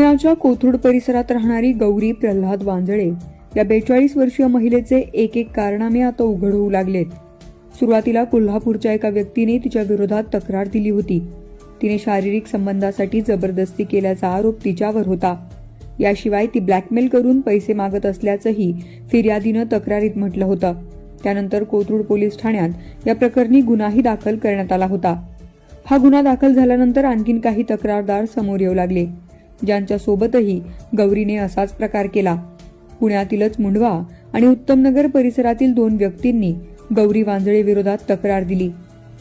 पुण्याच्या कोथरूड परिसरात राहणारी गौरी प्रल्हाद वांजळे या बेचाळीस वर्षीय महिलेचे एक एक कारनामे आता उघड होऊ लागलेत. सुरुवातीला कोल्हापूरच्या एका व्यक्तीने तिच्या विरोधात तक्रार दिली होती. तिने शारीरिक संबंधासाठी जबरदस्ती केल्याचा आरोप तिच्यावर होता. याशिवाय ती ब्लॅकमेल करून पैसे मागत असल्याचंही फिर्यादीनं तक्रारीत म्हटलं होतं. त्यानंतर कोथरूड पोलीस ठाण्यात या प्रकरणी गुन्हाही दाखल करण्यात आला होता. हा गुन्हा दाखल झाल्यानंतर आणखीन काही तक्रारदार समोर येऊ लागले. ज्यांच्यासोबतही गौरीने असाच प्रकार केला. पुण्यातीलच मुंडवा आणि उत्तमनगर परिसरातील दोन व्यक्तींनी गौरी वांजळे विरोधात तक्रार दिली.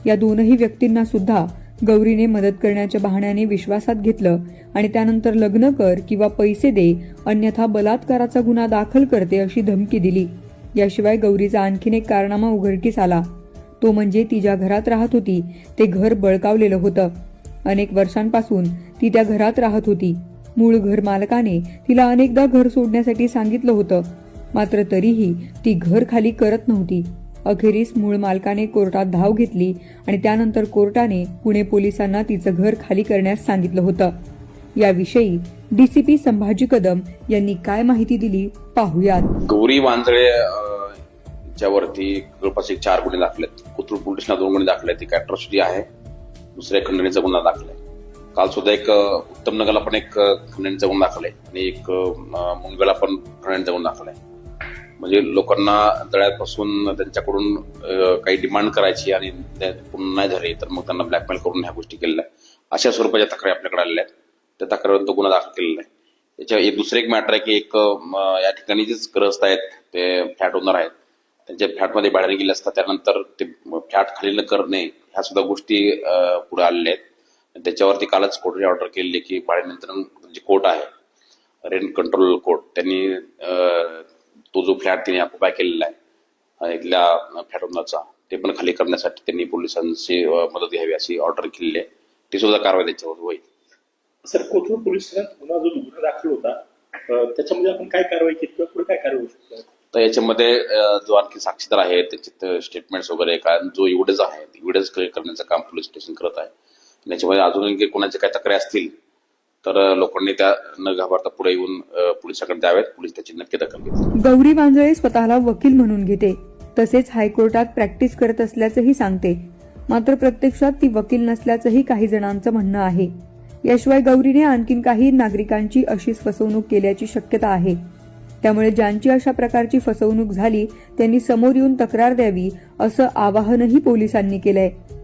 या दोनही व्यक्तींना सुद्धा गौरीने मदत करण्याच्या बहाण्याने विश्वासात घेतलं आणि त्यानंतर लग्न कर किंवा पैसे दे अन्यथा बलात्काराचा गुन्हा दाखल करते अशी धमकी दिली. याशिवाय गौरीचा आणखीन एक कारनामा उघडकीस आला. तो म्हणजे ती ज्या घरात राहत होती ते घर बळकावलेलं होतं. अनेक वर्षांपासून ती त्या घरात राहत होती. मूळ घर मालकाने तिला अनेकदा घर सोडण्यासाठी सांगितलं होतं. मात्र तरीही ती घर खाली करत नव्हती. अखेरीस मूळ मालकाने कोर्टात धाव घेतली आणि त्यानंतर कोर्टाने पुणे पोलिसांना तिचं घर खाली करण्यास सांगितलं होतं. याविषयी डीसीपी संभाजी कदम यांनी काय माहिती दिली पाहूयात. गौरी वांजळे वरती जवळपास एक चार गुन्हे दाखले आहेत कोथरूड पोलीस स्टेशनला दोन गुन्हे दाखले एक अॅट्रॉसिटी आहे. दुसऱ्या खंडणीचा गुन्हा दाखला काल सुद्धा एक उत्तम नगरला पण एक अं, जाऊन गुन्हा दाखल आहे आणि एक अं, पण खंडणीचा जाऊन दाखल आहे म्हणजे लोकांना दळ्यापासून त्यांच्याकडून काही डिमांड करायची आणि त्या पूर्ण नाही झाली तर मग त्यांना ब्लॅकमेल करून ह्या गोष्टी केलेल्या अशा स्वरूपाच्या तक्रारी आपल्याकडे आलेल्या आहेत. त्या तक्रारीवर तो गुन्हा दाखल केलेला आहे. त्याच्या एक दुसरं एक मॅटर आहे की एक या ठिकाणी जेच ग्रस्त आहेत ते फ्लॅट ओनर आहेत त्यांच्या फ्लॅटमध्ये भाड्याने गेले असतात त्यानंतर ते फ्लॅट खाली न करणे ह्या सुद्धा गोष्टी पुढे आलेल्या आहेत. त्याच्यावरती कालच कोर्टाने ऑर्डर केलेली की नियंत्रण जे कोर्ट आहे रेंट कंट्रोल कोर्ट त्यांनी तो जो फ्लॅट त्यांनी ऑक्युपाय केलेला आहे इथल्या फ्लॅट ओनरचा ते पण खाली करण्यासाठी त्यांनी पोलिसांची मदत घ्यावी अशी ऑर्डर केलेली आहे. ती सुद्धा कारवाई त्याच्यावर होईल. सर कोथरूड पोलीस ठाण्यात गुन्हा जो गुन्हा दाखल होता त्याच्यामध्ये आपण काय कारवाई केली किंवा पुढे काय कारवाई होऊ शकते? तर याच्यामध्ये जो आणखी साक्षीदार आहे त्याचे स्टेटमेंट्स वगैरे काय जो एव्हिडन्स आहे एव्हिडन्स करण्याचं काम पोलीस स्टेशन करत आहे. याच्यामध्ये अजूनही कोणाचे काही तक्रारी असतील तर लोकांनी त्या न घाबरता पुढे येऊन अं, पोलिसाकडे द्याव्यात पोलीस त्याची नक्की दखल घेतील. गौरी वांजळे स्वतःला वकील म्हणून घेते. तसेच हायकोर्टात प्रॅक्टिस करत असल्याचंही सांगते. मात्र प्रत्यक्षात ती वकील नसल्याचंही काही जणांचं म्हणणं आहे. याशिवाय गौरीने आणखीन काही नागरिकांची अशीच फसवणूक केल्याची शक्यता आहे. त्यामुळे ज्यांची अशा प्रकारची फसवणूक झाली त्यांनी समोर येऊन तक्रार द्यावी असं आवाहनही पोलिसांनी केलंय.